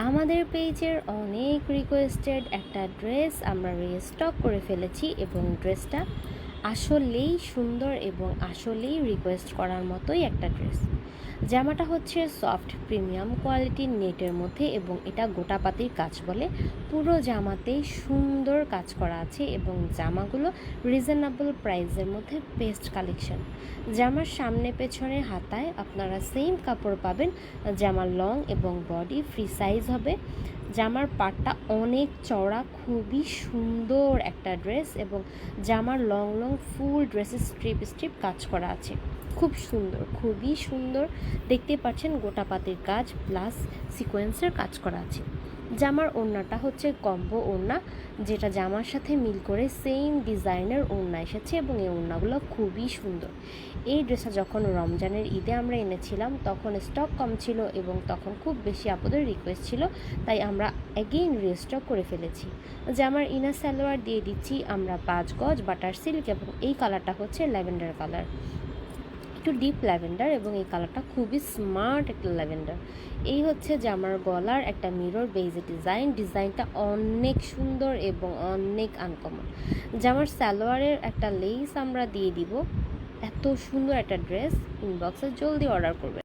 আমাদের পেজের অনেক রিকোয়েস্টেড একটা ড্রেস আমরা রিস্টক করে ফেলেছি এবং ড্রেসটা আসলেই সুন্দর এবং আসলেই রিকোয়েস্ট করার মতোই একটা ড্রেস জামাটা হচ্ছে সফট প্রিমিয়াম কোয়ালিটির নেটের মধ্যে এবং এটা গোটাপাতির কাজ বলে। পুরো জামাতেই সুন্দর কাজ করা আছে এবং জামাগুলো রিজনেবল প্রাইসের মধ্যে বেস্ট কালেকশন জামার সামনে পেছনে হাতায় আপনারা সেম কাপড় পাবেন জামার লং এবং বডি ফ্রি সাইজ হবে। জামার পাটটা অনেক চওড়া, খুবই সুন্দর একটা ড্রেস এবং জামার লং লং ফুল ড্রেসের স্ট্রিপ স্ট্রিপ কাজ করা আছে। খুব সুন্দর, খুবই সুন্দর। দেখতে পাচ্ছেন গোটা পাতের কাজ প্লাস সিকোয়েন্সের কাজ করা আছে। জামার ওড়নাটা হচ্ছে কম্বো ওড়না, যেটা জামার সাথে মিল করে সেম ডিজাইনের ওড়না এসেছে এবং এই ওড়নাগুলো খুবই সুন্দর। এই ড্রেসটা যখন রমজানের ঈদে আমরা এনেছিলাম, তখন স্টক কম ছিল এবং তখন খুব বেশি আপদের রিকোয়েস্ট ছিল, তাই আমরা অ্যাগেইন রিস্টক করে ফেলেছি। জামার ইনার সালোয়ার দিয়ে দিচ্ছি আমরা পাঁচ গজ বাটার সিল্ক এবং এই কালারটা হচ্ছে ল্যাভেন্ডার কালার একটু ডিপ ল্যাভেন্ডার এবং এই কালারটা খুবই স্মার্ট একটা ল্যাভেন্ডার এই হচ্ছে জামার গলার একটা মিরর বেজে ডিজাইন ডিজাইনটা অনেক সুন্দর এবং অনেক আনকমন জামার সালোয়ারের একটা লেস আমরা দিয়ে দিব, এত সুন্দর একটা ড্রেস ইনবক্সে জলদি অর্ডার করবে